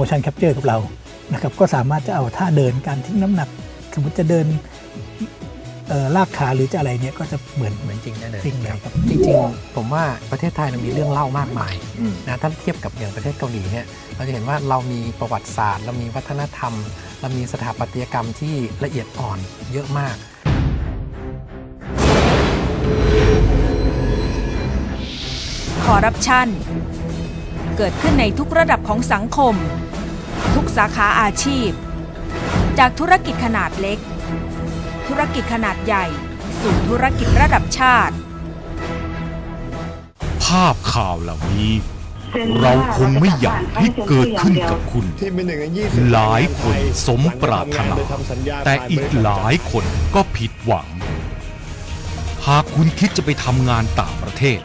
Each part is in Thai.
motion capture กับเรานะครับก็สามารถจะเอาท่าเดินการทิ้งน้ำหนัก สมมติจะเดินเอ่อลากขาหรือจะอะไรเนี่ยก็จะเหมือนเหมือนจริงได้เลยจริงเลยครับจริงๆ ผมว่าประเทศไทยเรามีเรื่องเล่ามากมายอืมนะถ้าเทียบกับอย่างประเทศเกาหลีเนี่ยเราจะเห็นว่าเรามีประวัติศาสตร์ เรามีวัฒนธรรม เรามีสถาปัตยกรรมที่ละเอียดอ่อนเยอะมากคอร์รัปชัน เกิดขึ้นในทุกระดับของสังคม ทุกสาขาอาชีพ จากธุรกิจขนาดเล็ก ธุรกิจขนาดใหญ่ สู่ธุรกิจระดับชาติ ภาพข่าวเหล่านี้ เราคงไม่อยากให้เกิดขึ้นกับคุณ ที่เป็นหนึ่งในยี่สิบหลายคนสมปรารถนา แต่อีกหลายคนก็ผิดหวัง หากคุณคิดจะไปทำงานต่างประเทศ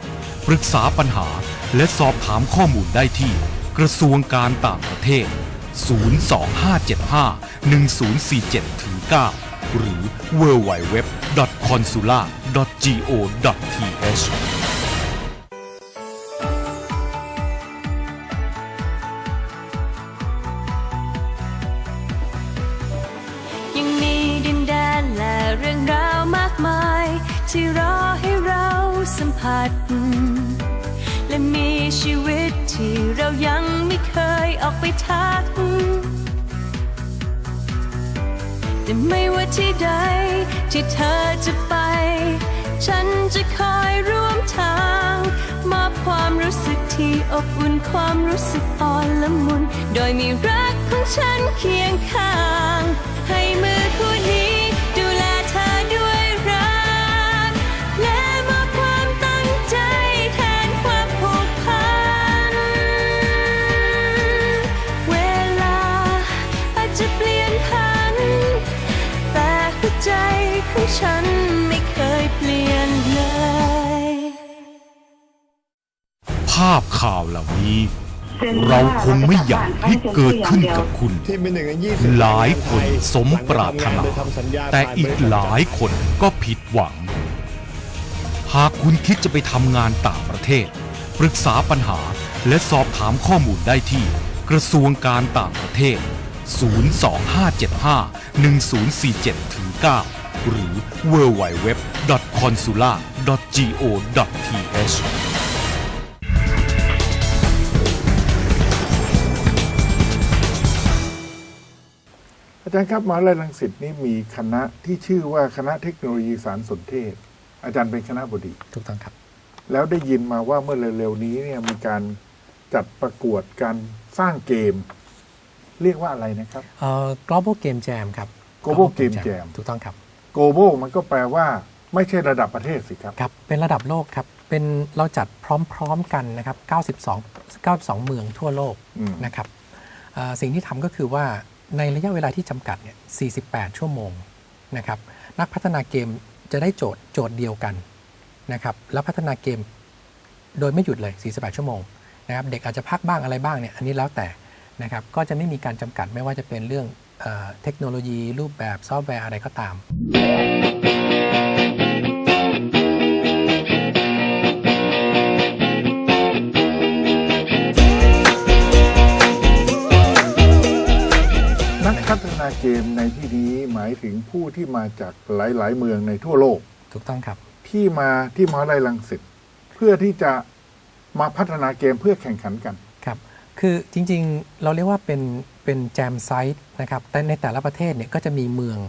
ปรึกษาปัญหา และสอบถามข้อมูลได้ที่ กระทรวงการต่างประเทศ 025751047-9หรือ www.consular.go.th ชีวิตที่เรายังไม่เคยออกไปทัก แต่ไม่ว่าที่ใดที่เธอจะไป ฉันจะคอยร่วมทางมอบความรู้สึกที่อบอุ่นความรู้สึกอ่อนละมุน โดยมีรักของฉันเคียงข้าง ให้มือคู่นี้ ฉันไม่เคยเปลี่ยนเลย ภาพข่าวเหล่านี้ เราคงไม่อยากให้เกิดขึ้นกับคุณ ที่เป็นหนึ่งในยี่สิบหลายคนสมปรารถนาหลังทำงโดยทำสัญญาแต่อีกหลายคนก็ผิดหวัง หากคุณคิดจะไปทำงานต่างประเทศ ปรึกษาปัญหาและสอบถามข้อมูลได้ที่ กระทรวงการต่างประเทศ 025751047-9 หรือ www.consular.go.th อาจารย์ครับมหาวิทยาลัยรังสิตนี่มีคณะที่ชื่อว่าคณะเทคโนโลยีสารสนเทศ อาจารย์เป็นคณะบดี ถูกต้องครับ แล้วได้ยินมาว่าเมื่อเร็วๆนี้เนี่ยมีการจัดประกวดการสร้างเกม เรียกว่าอะไรนะครับ เอ่อ global game jam ครับ Global Game Jam ถูกต้องครับ โกโบมันก็แปลว่า ไม่ใช่ระดับประเทศสิครับ ครับ เป็นระดับโลกครับ เป็นเราจัดพร้อมๆกันนะครับ 92 92 เมืองทั่วโลกอืม นะครับเอ่อสิ่งที่ทำก็คือว่าในระยะเวลาที่จำกัดเนี่ย 48 ชั่วโมงนะครับ นักพัฒนาเกมจะได้โจทย์โจทย์เดียวกันนะครับ แล้วพัฒนาเกมโดยไม่หยุดเลย 48 ชั่วโมงนะครับ เด็กอาจจะพักบ้างอะไรบ้างเนี่ย อันนี้แล้วแต่นะครับ ก็จะไม่มีการจำกัดไม่ว่าจะเป็นเรื่อง เออเทคโนโลยีรูปแบบซอฟต์แวร์อะไรก็ตาม นักพัฒนาเกมในที่นี้หมายถึงผู้ที่มาจากหลาย ๆ เมืองในทั่วโลก ถูกต้องครับ ที่มาที่มหาวิทยาลัยรังสิตเพื่อที่จะมาพัฒนาเกมเพื่อแข่งขันกัน ครับคือจริงๆ เราเรียกว่าเป็นเป็นแจมไซต์นะครับ แต่ในแต่ละประเทศเนี่ยก็จะมีเมือง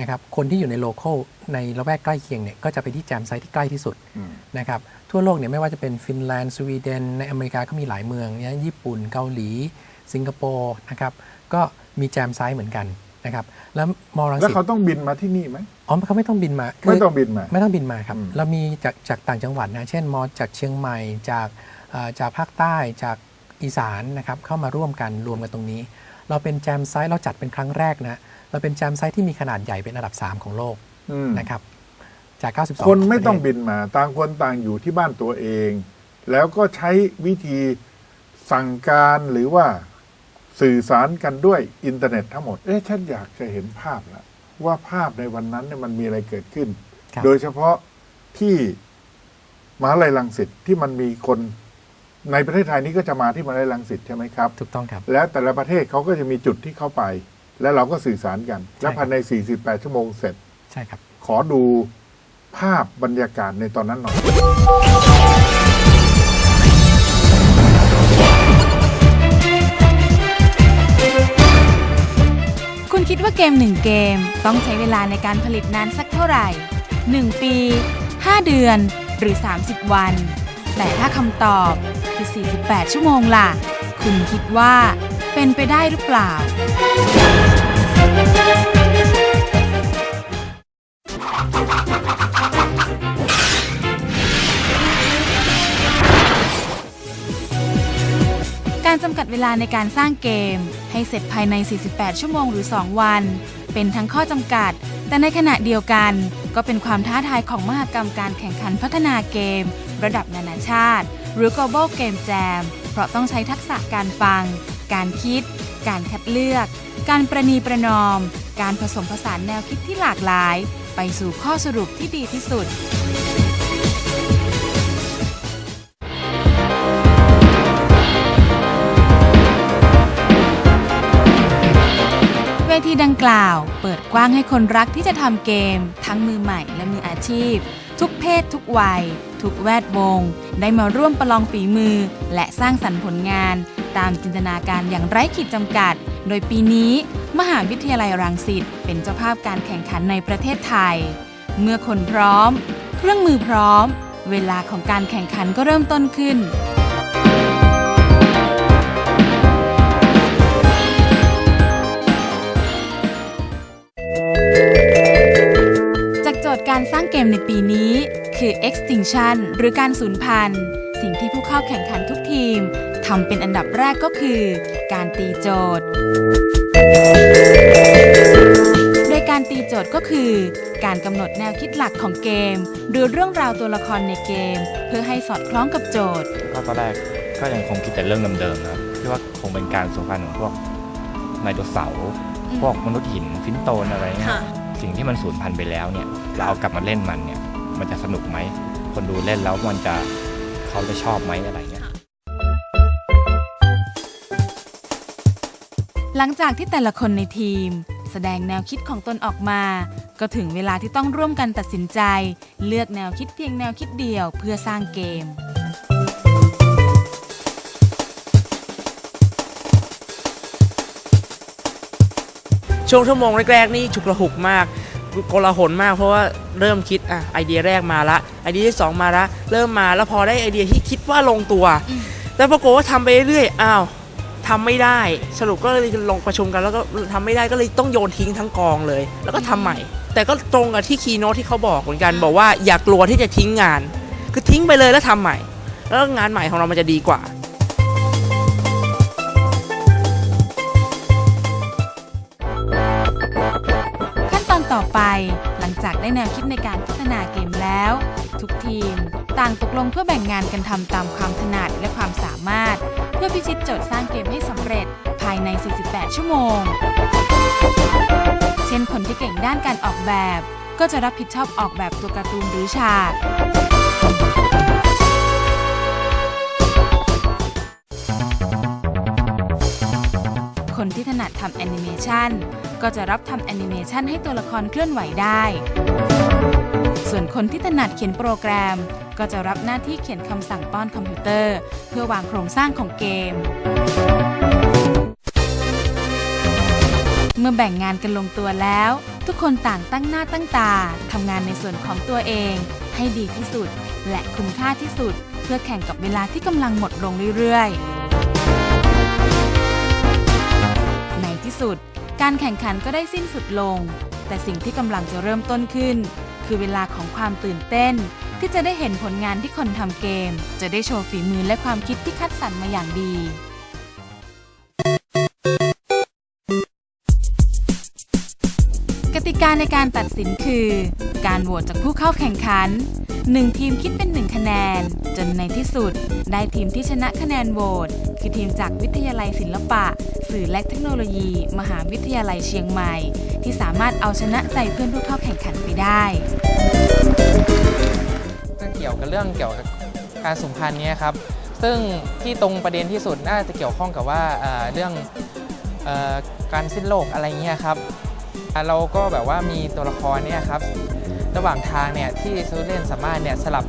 นะครับ คนที่อยู่ในโลเคอลในละแวกใกล้เคียงเนี่ยก็จะไปที่แจมไซต์ที่ใกล้ที่สุดอืมนะครับ ทั่วโลกเนี่ยไม่ว่าจะเป็นฟินแลนด์สวีเดนในอเมริกาก็มีหลายเมืองเนี่ยญี่ปุ่นเกาหลี สิงคโปร์นะครับก็มีแจมไซต์เหมือนกันนะครับแล้วมอรังแล้วสิตเขาต้องบินมาที่นี่ไหมอ๋อเขาไม่ต้องบินมาคืไม่ต้องบินมา ไม่ต้องบินมาครับอืมเรามีจากจากต่างจังหวัดนะ เช่นมอจากเชียงใหม่จากเอ่อจากภาคใต้จาก อีสานนะครับเข้ามาร่วมกันรวมกันตรงนี้ เราเป็นแจมไซต์เราจัดเป็นครั้งแรกนะเราเป็นแจมไซต์ที่มีขนาดใหญ่เป็นอันดับ 3 ของโลกอืมนะครับ จาก 92 คนไม่ต้องประเทศบินมาต่างคนต่างอยู่ที่บ้านตัวเอง แล้วก็ใช้วิธีสั่งการหรือว่าสื่อสารกันด้วยอินเทอร์เน็ตทั้งหมด เอ๊ะฉันอยากจะเห็นภาพแล้วว่าภาพในวันนั้นเนี่ยมันมีอะไรเกิดขึ้นครับโดยเฉพาะที่มหาลัยรังสิตที่มันมีคน ในประเทศไทยนี้ก็จะมาที่มหาลัยรังสิตใช่ไหมครับ ถูกต้องครับ แล้วแต่ละประเทศเขาก็จะมีจุดที่เข้าไป แล้วเราก็สื่อสารกัน และใช่ครับภายใน 48 ชั่วโมงเสร็จ ใช่ครับ ขอดูภาพบรรยากาศในตอนนั้นหน่อย คุณคิดว่าเกม 1 เกมต้องใช้เวลาในการผลิตนานสักเท่าไหร่ 1 ปี 5 เดือน หรือ 30 วัน แต่ถ้าคำตอบคือ 48 ชั่วโมงล่ะ คุณคิดว่าเป็นไปได้หรือเปล่า การจำกัดเวลาในการสร้างเกม ให้เสร็จภายใน 48 ชั่วโมงหรือ 2 วัน เป็นทั้งข้อจำกัด แต่ในขณะเดียวกันก็เป็นความท้าทายของมหกรรมการแข่งขันพัฒนาเกม ระดับนานาชาติ หรือ global game jam เพราะต้องใช้ทักษะการฟัง การคิด การคัดเลือก การประนีประนอม การผสมผสานแนวคิดที่หลากหลาย ไปสู่ข้อสรุปที่ดีที่สุด เวทีดังกล่าว เปิดกว้างให้คนรักที่จะทำเกม ทั้งมือใหม่และมืออาชีพ ทุกเพศทุกวัย ทุกแวดวง ได้มาร่วมประลองฝีมือ และสร้างสรรค์ผลงาน ตามจินตนาการอย่างไร้ขีดจำกัด โดยปีนี้ มหาวิทยาลัยรังสิตเป็นเจ้าภาพการแข่งขันในประเทศไทย เมื่อคนพร้อม เครื่องมือพร้อม เวลาของการแข่งขันก็เริ่มต้นขึ้น กโจทย์การสร้างเกมในปีนี้คือ extinction หรือการสูญพันธุ์ สิ่งที่ผู้เข้าแข่งขันทุกทีมทำเป็นอันดับแรกก็คือ การตีโจทย์ โดยการตีโจทย์ก็คือ การกำหนดแนวคิดหลักของเกม หรือเรื่องราวตัวละครในเกม เพื่อให้สอดคล้องกับโจทย์ก็ตอนแรกก็ยังคงคิดแต่เรื่องเดิมๆนะครับที่ว่าคงเป็นการสูญพันธุ์ของพวกไดโนเสาร์พวกมนุษย์หินฟินโตนอะไรเงี้ย สิ่งที่มันสูญพันธุ์ไปแล้วเนี่ยเราเอากลับมาเล่นมันเนี่ยมันจะสนุกไหม คนดูเล่นแล้วมันจะเขาจะชอบไหมอะไรเงี้ยหลังจากที่แต่ละคนในทีม แสดงแนวคิดของตนออกมา ก็ถึงเวลาที่ต้องร่วมกันตัดสินใจ เลือกแนวคิดเพียงแนวคิดเดียวเพื่อสร้างเกม ช่วงชั่วโมงแรกๆนี่ฉุกระหุกมากโกลาหลมากเพราะว่าเริ่มคิดอะไอเดียแรกมาละไอเดียที่สองมาละเริ่มมาแล้วพอได้ไอเดียที่คิดว่าลงตัว แต่ปรากฏว่าทำไปเรื่อยๆอ้าวทำไม่ได้สรุปก็เลยลงประชุมกันแล้วก็ทำไม่ได้ก็เลยต้องโยนทิ้งทั้งกองเลย แล้วก็ทำใหม่ แต่ก็ตรงกับที่คีย์โน้ตที่เขาบอกเหมือนกันบอกว่าอย่ากลัวที่จะทิ้งงาน คือทิ้งไปเลยแล้วทำใหม่ แล้วงานใหม่ของเรามันจะดีกว่า หลังจากได้แนวคิดในการพัฒนาเกมแล้ว ทุกทีมต่างตกลงเพื่อแบ่งงานกันทำตามความถนัดและความสามารถ เพื่อพิชิตโจทย์สร้างเกมให้สำเร็จภายใน 48 ชั่วโมง เช่นคนที่เก่งด้านการออกแบบ ก็จะรับผิดชอบออกแบบตัวการ์ตูนหรือฉาก คนที่ถนัดทำแอนิเมชันก็จะรับทำแอนิเมชันให้ตัวละครเคลื่อนไหวได้ ส่วนคนที่ถนัดเขียนโปรแกรม ก็จะรับหน้าที่เขียนคำสั่งป้อนคอมพิวเตอร์ เพื่อวางโครงสร้างของเกม เมื่อแบ่งงานกันลงตัวแล้ว ทุกคนต่างตั้งหน้าตั้งตาทำงานในส่วนของตัวเอง ให้ดีที่สุด และคุ้มค่าที่สุด เพื่อแข่งกับเวลาที่กำลังหมดลงเรื่อยๆ ที่สุด การแข่งขันก็ได้สิ้นสุดลง แต่สิ่งที่กำลังจะเริ่มต้นขึ้น คือเวลาของความตื่นเต้น ที่จะได้เห็นผลงานที่คนทำเกม จะได้โชว์ฝีมือและความคิดที่คัดสรรมาอย่างดีกติกาในการตัดสินคือ การโหวตจากผู้เข้าแข่งขัน 1 ทีมคิดเป็น 1 คะแนน จนในที่สุด ได้ทีมที่ชนะคะแนนโหวตคือทีมจากวิทยาลัยศิลปะ สื่อและเทคโนโลยี มหาวิทยาลัยเชียงใหม่ ที่สามารถเอาชนะใจเพื่อนผู้เข้าแข่งขันไปได้เกี่ยวกับเรื่องเกี่ยวกับการสูญพันธ์เนี้ยครับซึ่งที่ตรงประเด็นที่สุดน่าจะเกี่ยวข้องกับว่าเรื่องการสิ้นโลกอะไรเงี้ยครับเราก็แบบว่ามีตัวละครเนี่ยครับ ระหว่างทางเนี่ยที่ซูเล่นสามารถเนี่ยสลับ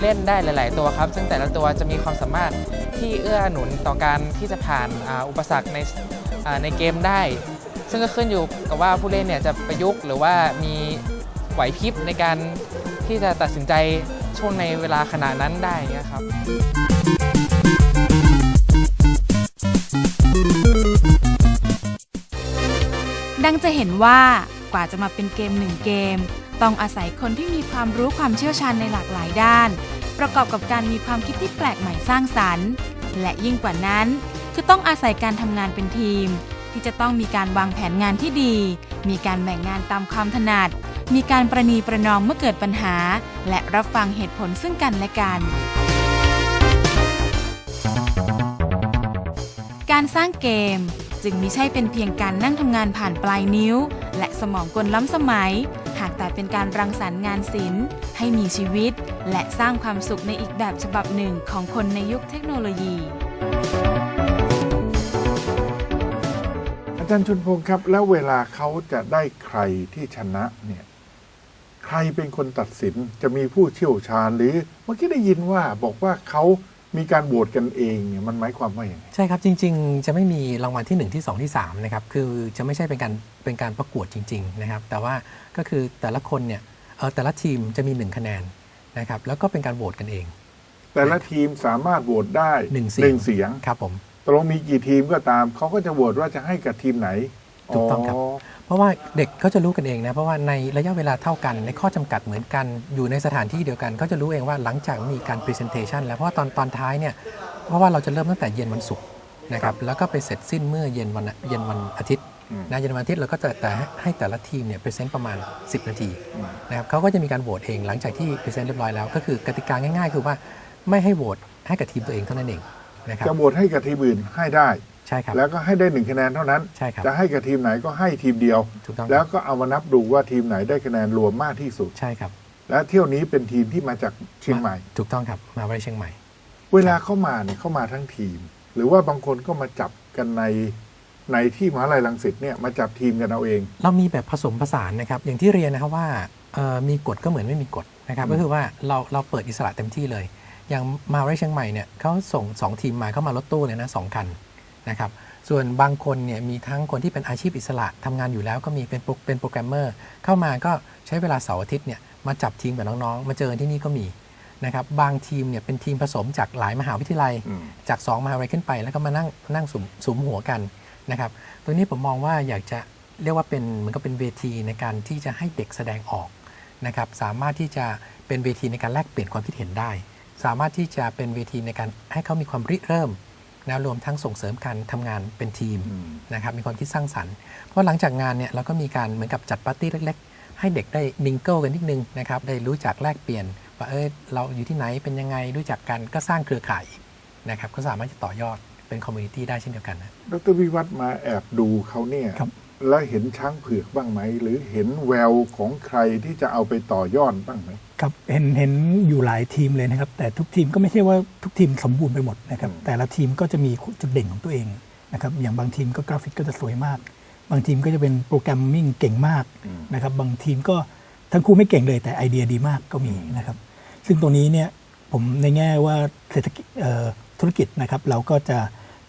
เล่นได้หลาย ๆ ตัวครับ ซึ่งแต่ละตัวจะมีความสามารถที่เอื้อหนุนต่อการที่จะผ่านอุปสรรคในในเกมได้ ซึ่งก็ขึ้นอยู่กับว่าผู้เล่นเนี่ยจะประยุกต์หรือว่ามีไหวพริบในการที่จะตัดสินใจช่วงในเวลาขณะนั้นได้เงี้ยครับดังจะเห็นว่ากว่าจะมาเป็นเกมหนึ่งเกม ต้องอาศัยคนที่มีความรู้ความเชี่ยวชาญในหลากหลายด้าน ประกอบกับการมีความคิดที่แปลกใหม่สร้างสรรค์ และยิ่งกว่านั้น คือต้องอาศัยการทำงานเป็นทีม ที่จะต้องมีการวางแผนงานที่ดี มีการแบ่งงานตามความถนัด มีการประนีประนอมเมื่อเกิดปัญหา และรับฟังเหตุผลซึ่งกันและกันการสร้างเกม จึงมิใช่เป็นเพียงการนั่งทำงานผ่านปลายนิ้ว และสมองกลล้ำสมัย หากแต่เป็นการรังสรรค์งานศิลป์ ให้มีชีวิต และสร้างความสุขในอีกแบบฉบับหนึ่งของคนในยุคเทคโนโลยี อาจารย์ชุนพงศ์ครับ แล้วเวลาเขาจะได้ใครที่ชนะเนี่ยใครเป็นคนตัดสินจะมีผู้เชี่ยวชาญหรือเมื่อกี้ได้ยินว่าบอกว่าเขา มีการโหวตกันเองเนี่ยมันหมายความว่าอย่างไรใช่ครับจริง ๆ จะไม่มีรางวัลที่1ที่2ที่3นะครับคือจะไม่ใช่เป็นการเป็นการประกวดจริงๆนะครับแต่ว่าก็คือแต่ละคนเนี่ยเอ่อแต่ละทีมจะมี 1 คะแนนนะครับแล้วก็เป็นการโหวตกันเอง แต่ละทีมสามารถโหวตได้หนึ่งเสียงเสียงครับผมตกลงมีกี่ทีมก็ตามเขาก็จะโหวตว่าจะให้กับทีมไหน ถูกต้องครับ เพราะว่าเด็กเขาจะรู้กันเองนะ เพราะว่าในระยะเวลาเท่ากัน ในข้อจำกัดเหมือนกัน อยู่ในสถานที่เดียวกันเขาจะรู้เองว่าหลังจากมีการ Presentation แล้วเพราะว่าตอนตอนท้ายเนี่ยเพราะว่าเราจะเริ่มตั้งแต่เย็นวันศุกร์นะครับแล้วก็ไปเสร็จสิ้นเมื่อเย็นวันเย็นวันอาทิตย์อืมนะเย็นวันอาทิตย์เราก็จะแต่ให้ให้แต่ละทีมเนี่ย present ประมาณ 10 นาทีอืมนะครับเขาก็จะมีการโหวตเองหลังจากที่ present เรียบร้อยแล้ว ก็คือกติกาง่าย ๆ คือว่าไม่ให้โหวตให้กับทีมตัวเองเท่านั้นเองนะครับจะโหวตให้กับทีมอื่นให้ได้ ใช่ครับแล้วก็ให้ได้หนึ่งคะแนนเท่านั้น ใช่ครับ จะให้กับทีมไหนก็ให้ทีมเดียว ถูกต้องครับแล้วก็เอามานับดูว่าทีมไหนได้คะแนนรวมมากที่สุด ใช่ครับ และเที่ยวนี้เป็นทีมที่มาจากเชียงใหม่ ถูกต้องครับ มาไว้เชียงใหม่ เวลาเข้ามาเนี่ยเข้ามาทั้งทีม หรือว่าบางคนก็มาจับกันในในที่มหาลัยรังสิตเนี่ยมาจับทีมกันเอาเอง เรามีแบบผสมผสานนะครับ อย่างที่เรียนนะครับว่าเอ่อมีกฎก็เหมือนไม่มีกฎนะครับอืมก็คือว่าเราเราเปิดอิสระเต็มที่เลย อย่างมาไว้เชียงใหม่เนี่ยเขาส่งสองทีมมาเข้ามารถตู้เลยนะสองคัน นะครับส่วนบางคนเนี่ยมีทั้งคนที่เป็นอาชีพอิสระทำงานอยู่แล้วก็มีเป็นโปรเป็นโปรแกรมเมอร์เข้ามาก็ใช้เวลาเสาร์อาทิตย์เนี่ยมาจับทีมกับน้องๆ มาเจอกันที่นี่ก็มีนะครับบางทีมเนี่ยเป็นทีมผสมจากหลายมหาวิทยาลัยอืมจาก 2 มหาวิทยาลัยขึ้นไป แล้วก็มานั่งนั่งสุมสุมหัวกันนะครับตัวนี้ผมมองว่าอยากจะเรียกว่าเป็นเหมือนกับเป็นเวทีในการที่จะให้เด็กแสดงออกนะครับสามารถที่จะเป็นเวทีในการแลกเปลี่ยนความคิดเห็นได้ สามารถที่จะเป็นเวทีในการให้เขามีความริเริ่ม นะรวมทั้งส่งเสริมการทำงานเป็นทีมอืมนะครับมีความคิดสร้างสรรค์ เพราะหลังจากงานเนี่ยเราก็มีการเหมือนกับจัดปาร์ตี้เล็ก ๆ ให้เด็กได้มิงเกิลกันนิดนึงนะครับได้รู้จักแลกเปลี่ยนว่าเออเราอยู่ที่ไหนเป็นยังไงรู้จักกันก็สร้างเครือข่ายอีกนะครับก็สามารถจะต่อยอดเป็นคอมมูนิตี้ได้เช่นเดียวกันนะดรวิวัฒน์มาแอบดูเขาเนี่ยครับแล้วเห็นช้างเผือกบ้างไหม หรือเห็นแววของใครที่จะเอาไปต่อยอดบ้างไหม ครับเห็นเห็นอยู่หลายทีมเลยนะครับ แต่ทุกทีมก็ไม่ใช่ว่าทุกทีมสมบูรณ์ไปหมดนะครับอืมแต่ละทีมก็จะมีจุดเด่นของตัวเองนะครับ อย่างบางทีมก็กราฟิกก็จะสวยมาก บางทีมก็จะเป็นโปรแกรมมิ่งเก่งมากนะครับ บางทีมก็ทั้งคู่ไม่เก่งเลยแต่ไอเดียดีมากก็มีนะครับ ซึ่งตรงนี้เนี่ยผมในแง่ว่าเศรษฐกิจเอ่อธุรกิจนะครับ เราก็จะ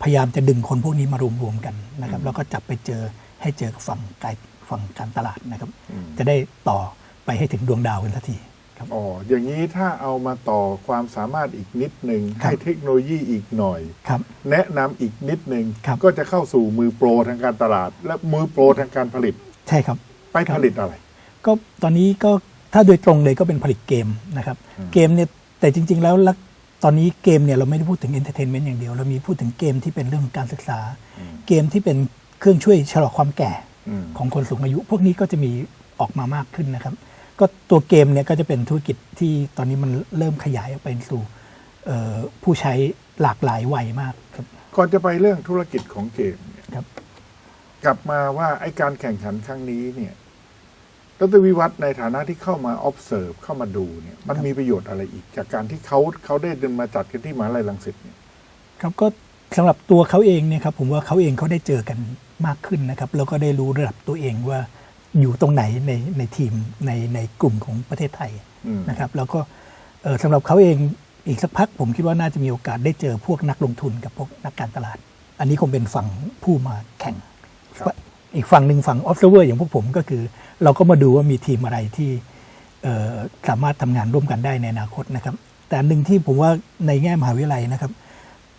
พยายามจะดึงคนพวกนี้มารวมๆกันนะครับ แล้วก็จับไปเจอให้เจอกับฝั่งการฝั่งการตลาดนะครับอืมจะได้ต่อไปให้ถึงดวงดาวกันสักที ครับอ๋ออย่างนี้ถ้าเอามาต่อความสามารถอีกนิดหนึ่งครับให้เทคโนโลยีอีกหน่อยครับ แนะนำอีกนิดหนึ่งครับก็จะเข้าสู่มือโปรทางการตลาด และมือโปรทางการผลิต ใช่ครับ ไปผลิตอะไร ก็ตอนนี้ก็ถ้าโดยตรงเลยก็เป็นผลิตเกมนะครับอืมเกมเนี่ยแต่จริง ๆ แล้วลักตอนนี้เกมเนี่ยเราไม่ได้พูดถึงเอนเตอร์เทนเมนต์อย่างเดียว เรามีพูดถึงเกมที่เป็นเรื่องของการศึกษา เกมที่เป็นเครื่องช่วยชะลอความแก่อืมของคนสูงอายุ พวกนี้ก็จะมีออกมามากขึ้นนะครับ ก็ตัวเกมเนี่ยก็จะเป็นธุรกิจที่ตอนนี้มันเริ่มขยายออกไปสู่เอ่อผู้ใช้หลากหลายวัยมากครับก่อนจะไปเรื่องธุรกิจของเกมเนี่ยครับ กลับมาว่าไอ้การแข่งขันครั้งนี้เนี่ยดรวิวัฒน์ในฐานะที่เข้ามา observe เข้ามาดูเนี่ยมันมีประโยชน์อะไรอีก จากการที่เขาเขาได้เดินมาจัดกันที่มหาลัยรังสิตเนี่ยครับก็สำหรับตัวเขาเองเนี่ยครับผมว่าเขาเองเขาได้เจอกันมากขึ้นนะครับ แล้วก็ได้รู้ระดับตัวเองว่า อยู่ตรงไหนในในทีมในในกลุ่มของประเทศไทยอืมนะครับ แล้วก็เอ่อสำหรับเขาเองอีกสักพักผมคิดว่าน่าจะมีโอกาสได้เจอพวกนักลงทุนกับพวกนักการตลาด อันนี้คงเป็นฝั่งผู้มาแข่งครับอีกฝั่งหนึ่งฝั่ง observer อย่างพวกผมก็คือ เราก็มาดูว่ามีทีมอะไรที่เอ่อสามารถทำงานร่วมกันได้ในอนาคตนะครับ แต่อันหนึ่งที่ผมว่าในแง่มหาวิทยาลัยนะครับ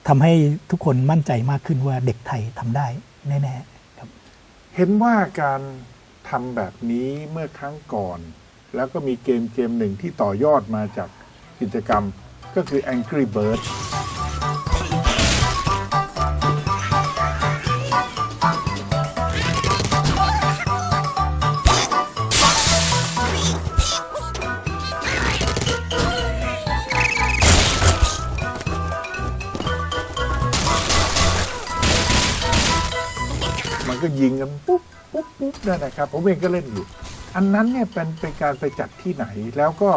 ทำให้ทุกคนมั่นใจมากขึ้นว่าเด็กไทยทำได้แน่ๆครับ เห็นว่าการ ทำแบบนี้เมื่อครั้งก่อน แล้วก็มีเกมเกมหนึ่งที่ต่อยอดมาจากกิจกรรมก็คือ Angry Bird มันก็ยิงกันปุ๊บ ปุ๊บปุ๊บนั่นนะครับ ผมเองก็เล่นอยู่ อันนั้นเนี่ยเป็นเป็นการไปจัดที่ไหน แล้วก็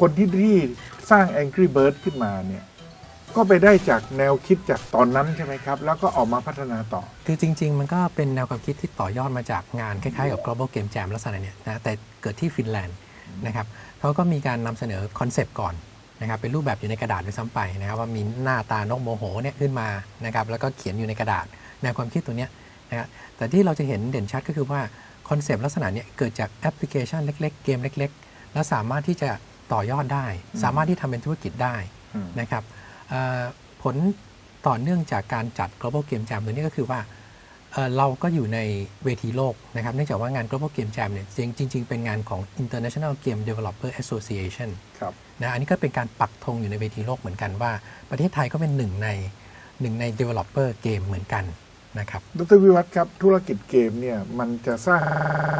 คนที่ที่สร้าง Angry Bird ขึ้นมาเนี่ยก็ไปได้จากแนวคิดจากตอนนั้นใช่ไหมครับ แล้วก็ออกมาพัฒนาต่อ คือจริง ๆ มันก็เป็นแนวความคิดที่ต่อยอดมาจากงานคล้ายๆกับ global game jam ลักษณะเนี่ยนะแต่เกิดที่ฟินแลนด์นะครับเขาก็มีการนำเสนอคอนเซปต์ก่อนนะครับเป็นรูปแบบอยู่ในกระดาษด้วยซ้ำไปนะครับว่ามีหน้าตานกโมโหเนี่ยขึ้นมานะครับแล้วก็เขียนอยู่ในกระดาษแนวความคิดตัวเนี้ยนะครับ แต่ที่เราจะเห็นเด่นชัดก็คือว่าคอนเซปต์ลักษณะเนี้ยเกิดจากแอปพลิเคชันเล็ก ๆ เกมเล็ก ๆ แล้วสามารถที่จะต่อยอดได้ สามารถที่ทำเป็นธุรกิจได้อืมนะครับเอ่อผลต่อเนื่องจากการจัด global game jam ตัวนี้ก็คือว่าเอ่อเราก็อยู่ในเวทีโลกนะครับเนื่องจากว่างาน global game jam เนี่ยจริงจริง ๆ เป็นงานของ international game developer association ครับนะอันนี้ก็เป็นการปักธงอยู่ในเวทีโลกเหมือนกันว่า ประเทศไทยก็เป็นหนึ่งในหนึ่งใน developer เกมเหมือนกัน นะครับ ดรวิวัฒน์ครับ ธุรกิจเกมเนี่ยมันจะสร้าง